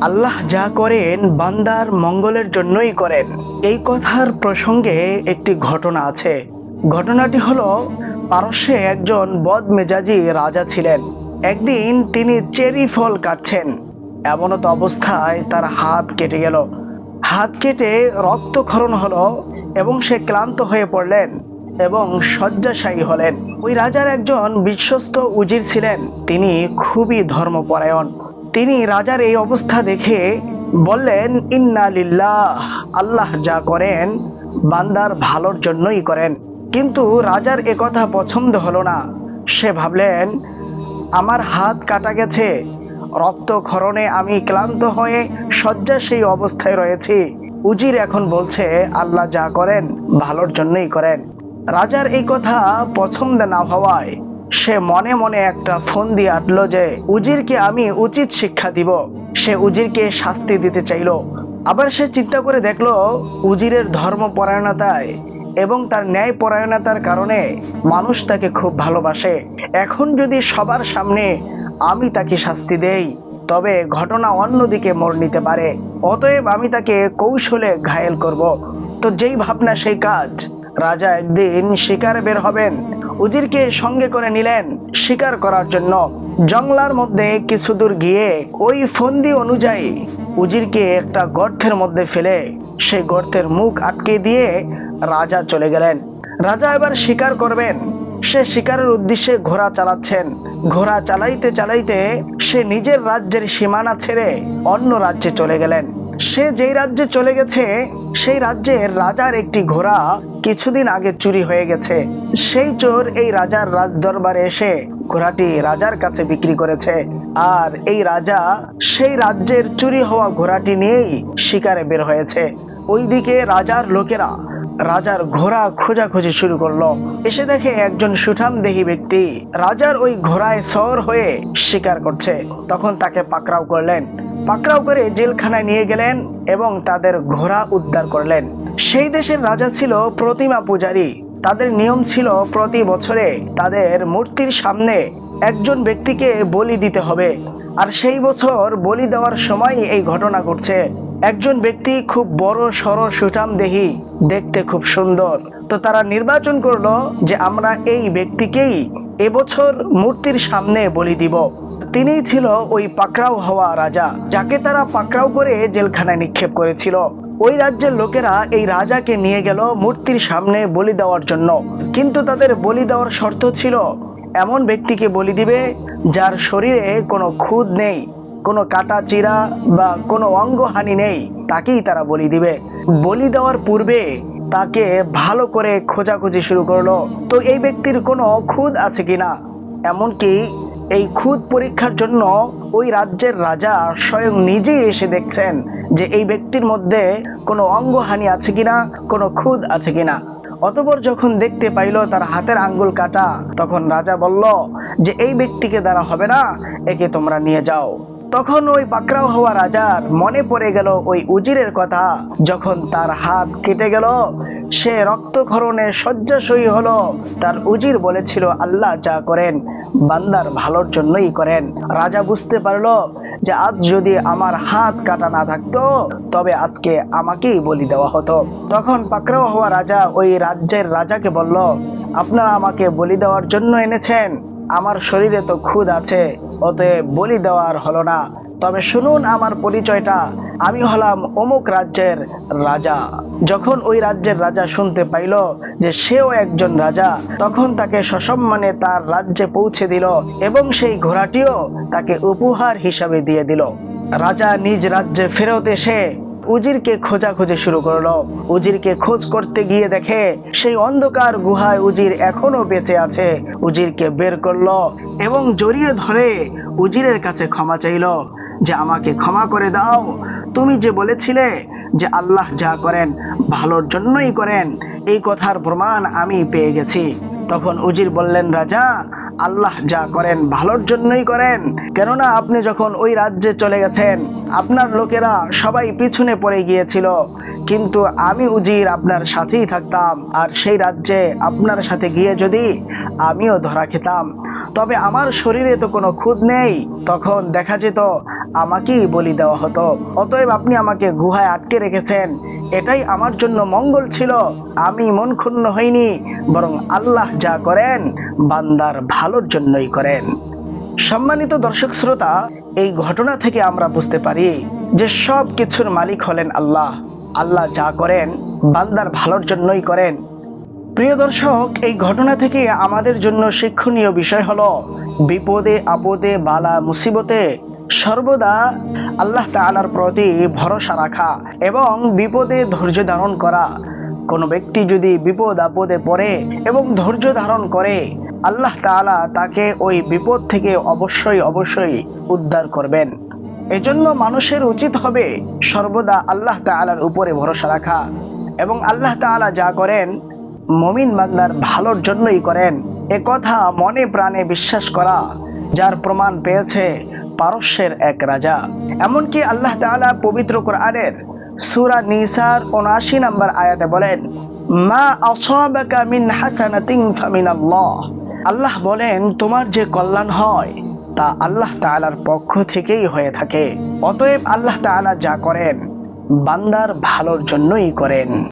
আল্লাহ যা করেন, বান্দার মঙ্গলের জন্যই করেন। এই কথার প্রসঙ্গে একটি ঘটনা আছে। ঘটনাটি হলো, পারস্যে একজন বদমেজাজি রাজা ছিলেন। একদিন তিনি চেরি ফল কাটছেন। এমনত অবস্থায় তার হাত কেটে গেল। হাত কেটে রক্তক্ষরণ হলো এবং সে ক্লান্ত হয়ে পড়লেন এবং শয্যাশায়ী হলেন। ওই রাজার একজন বিশ্বস্ত উজির ছিলেন। তিনি খুবই ধর্মপরায়ণ। তিনি রাজার এই অবস্থা দেখে বললেন, ইন্না লিল্লাহ, আল্লাহ যা করেন, বান্দার ভালোর জন্যই করেন। কিন্তু রাজার একথা পছন্দ হলো না। সে ভাবলেন, আমার হাত কাটা গেছে। রক্তক্ষরণে আমি ক্লান্ত হয়ে শয্যা সেই অবস্থায় রয়েছি। উজির এখন বলছে, আল্লাহ যা করেন, ভালোর জন্যই করেন। রাজার এই কথা পছন্দ না হওয়ায় সে মনে মনে একটা ফোন দিয়ে আটলো যে, উজিরকে আমি উচিত শিক্ষা দিব। সে উজিরকে শাস্তি দিতে চাইলো। আবার সে চিন্তা করে দেখল, উজিরের ধর্মপরায়ণতায় এবং তার ন্যায় পরায়ণতার কারণে মানুষ তাকে খুব ভালোবাসে। এখন যদি সবার সামনে আমি তাকে শাস্তি দেই, তবে ঘটনা অন্যদিকে মোড় নিতে পারে। অতএব আমি তাকে কৌশলে ঘায়েল করব। তো যেই ভাবনা, সেই কাজ রাজা একদিন শিকারে বের হবেন। উজিরকে সঙ্গে করে নিলেন শিকার করার জন্য। জংলার মধ্যে কিছু দূর গিয়ে ওই ফন্দি অনুযায়ী উজিরকে একটা গর্তের মধ্যে ফেলে সেই গর্তের মুখ আটকে দিয়ে রাজা চলে গেলেন। রাজা এবার শিকার করবেন। সে শিকারের উদ্দেশ্যে ঘোড়া চালাচ্ছেন। ঘোড়া চালাইতে চালাইতে সে নিজের রাজ্যের সীমানা ছেড়ে অন্য রাজ্যে চলে গেলেন। সে যেই রাজ্যে চলে গেছে, সেই রাজ্যের রাজার একটি ঘোড়া কিছুদিন আগে চুরি হয়ে গেছে। সেই চোর এই রাজার রাজ দরবারে এসে ঘোড়াটি রাজার কাছে বিক্রি করেছে। আর এই রাজা সেই রাজ্যের চুরি হওয়া ঘোড়াটি নিয়েই শিকারে বের হয়েছে। ওইদিকে রাজার লোকেরা রাজার ঘোড়া খোঁজাখুঁজি শুরু করল। এসে দেখে একজন সুঠাম দেহী ব্যক্তি রাজার ওই ঘোড়ায় সওর হয়ে শিকার করছে। তখন তাকে পাকড়াও করলেন। পাকড়াও করে জেলখানায় নিয়ে গেলেন এবং তাদের ঘোড়া উদ্ধার করলেন। সেই দেশের রাজা ছিল প্রতিমা পূজারী। তাদের নিয়ম ছিল প্রতি বছরে তাদের মূর্তির সামনে একজন ব্যক্তিকে বলি দিতে হবে। আর সেই বছর বলি দেওয়ার সময় এই ঘটনা ঘটছে। একজন ব্যক্তি খুব বড় সড় সুঠাম দেহি, দেখতে খুব সুন্দর। তো তারা নির্বাচন করল যে আমরা এই ব্যক্তিকেই এবছর মূর্তির সামনে বলি দিব। তিনিই ছিল ওই পাকড়াও হওয়া রাজা, যাকে তারা পাকড়াও করে জেলখানায় নিক্ষেপ করেছিল। ওই রাজ্যের লোকেরা এই রাজাকে নিয়ে গেল মূর্তির সামনে বলি দেওয়ার জন্য। কিন্তু তাদের বলি দেওয়ার শর্ত ছিল, এমন ব্যক্তিকে বলি দিবে যার শরীরে কোনো খুদ নেই। কোনো কাটা চিরা বা কোনো অঙ্গহানি নেই, তাকেই তারা বলি দিবে। বলি দেওয়ার পূর্বে তাকে ভালো করে খোঁজাখুঁজি শুরু করল। তো এই ব্যক্তির কোনো খুদ আছে কিনা এমনকি এই খুদ পরীক্ষার জন্য ওই রাজ্যের রাজা স্বয়ং নিজেই এসে দেখছেন যে এই ব্যক্তির মধ্যে কোনো অঙ্গহানি আছে কিনা কোনো খুদ আছে কিনা অতপর যখন দেখতে পাইল তার হাতের আঙ্গুল কাটা, তখন রাজা বলল যে, এই ব্যক্তিকে দ্বারা হবে না, একে তোমরা নিয়ে যাও। তখন ওই পাকড়াও হওয়া রাজার মনে পড়ে গেল ওই উজিরের কথা। যখন তার হাত কেটে গেল, সে রক্তক্ষরণে শয্যাশয়ী হলো। তার উজির বলেছিল, আল্লাহ যা করেন, বান্দার ভালোর জন্যই করেন। রাজা বুঝতে পারল যে, আজ যদি আমার হাত কাটা না থাকতো, তবে আজকে আমাকেই বলি দেওয়া হতো। তখন পাকড়াও হওয়া রাজা ওই রাজ্যের রাজাকে বলল, আপনারা আমাকে বলি দেওয়ার জন্য এনেছেন। আমার শরীরে তো খুদ আছে। অতএব বলি দেওয়ার হলো না। তবে শুনুন আমার পরিচয়টা। আমি হলাম অমুক রাজ্যের রাজা। যখন ওই রাজ্যের রাজা শুনতে পাইল যে সেও একজন রাজা, তখন তাকে সসম্মানে তার রাজ্যে পৌঁছে দিল এবং সেই ঘোড়াটিও তাকে উপহার হিসাবে দিয়ে দিল। রাজা নিজ রাজ্যে ফেরত এসে উজিরকে খোঁজাখুঁজি শুরু করল। উজিরকে খোঁজ করতে গিয়ে দেখে সেই অন্ধকার গুহায় উজির এখনও বেঁচে আছে। উজিরকে বের করল এবং জড়িয়ে ধরে উজিরের কাছে ক্ষমা চাইলো যে, আমাকে ক্ষমা করে দাও। তুমি যে বলেছিলে যে, আল্লাহ যা করেন ভালোর জন্যই করেন, এই কথার প্রমাণ আমি পেয়ে গেছি। তখন উজির বললেন, রাজা আল্লাহ যা করেন ভালোর জন্যই করেন। কেননা আপনি যখন ওই রাজ্যে চলে গেছেন, আপনার লোকেরা সবাই পিছনে পড়ে গিয়েছিল। কিন্তু আমি উজির আপনার সাথেই থাকতাম, আর সেই রাজ্যে আপনার সাথে গিয়ে যদি আমিও ধরা খেতাম, তবে আমার শরীরে তো কোনো খুদ নেই। তখন দেখা যেত, আমাকেই বলি দেওয়া হতো। অতএব আপনি আমাকে গুহায় আটকে রেখেছেন। এটাই আমার জন্য মঙ্গল ছিল। আমি মন ক্ষুণ্ণ হইনি, বরং আল্লাহ যা করেন, বান্দার ভালোর জন্যই করেন। সম্মানিত দর্শক শ্রোতা, এই ঘটনা থেকে আমরা বুঝতে পারি যে সব কিছুর মালিক হলেন আল্লাহ। আল্লাহ যা করেন, বান্দার ভালোর জন্যই করেন। প্রিয় দর্শক, এই ঘটনা থেকে আমাদের জন্য শিক্ষণীয় বিষয় হলো, বিপদে আপদে বালা মুসিবতে সর্বদা আল্লাহ তাআলার প্রতি ভরসা রাখা এবং বিপদে ধৈর্য ধারণ করা। কোনো ব্যক্তি যদি বিপদ আপদে পড়ে এবং ধৈর্য ধারণ করে, আল্লাহ তাআলা তাকে ওই বিপদ থেকে অবশ্যই অবশ্যই উদ্ধার করবেন। এজন্য মানুষের উচিত হবে সর্বদা আল্লাহ তাআলার উপরে ভরসা রাখা এবং আল্লাহ তাআলা যা করেন, মমিন বান্দার ভালোর জন্যই করেন। এ কথা মনে প্রাণে বিশ্বাস করা, যার প্রমাণ পেয়েছে পারস্যের এক রাজা। এমনকি আল্লাহ তাআলা পবিত্র কোরআনের সূরা নিসার 79 নম্বর আয়াতে বলেন, মা আসাবাকা মিন হাসানাতিন ফামিনাল্লাহ। আল্লাহ বলেন, তোমার যে কল্যাণ হয়, তা আল্লাহ তাআলার পক্ষ থেকেই হয়ে থাকে। অতএব আল্লাহ তাআলা যা করেন, বান্দার ভালোর জন্যই করেন।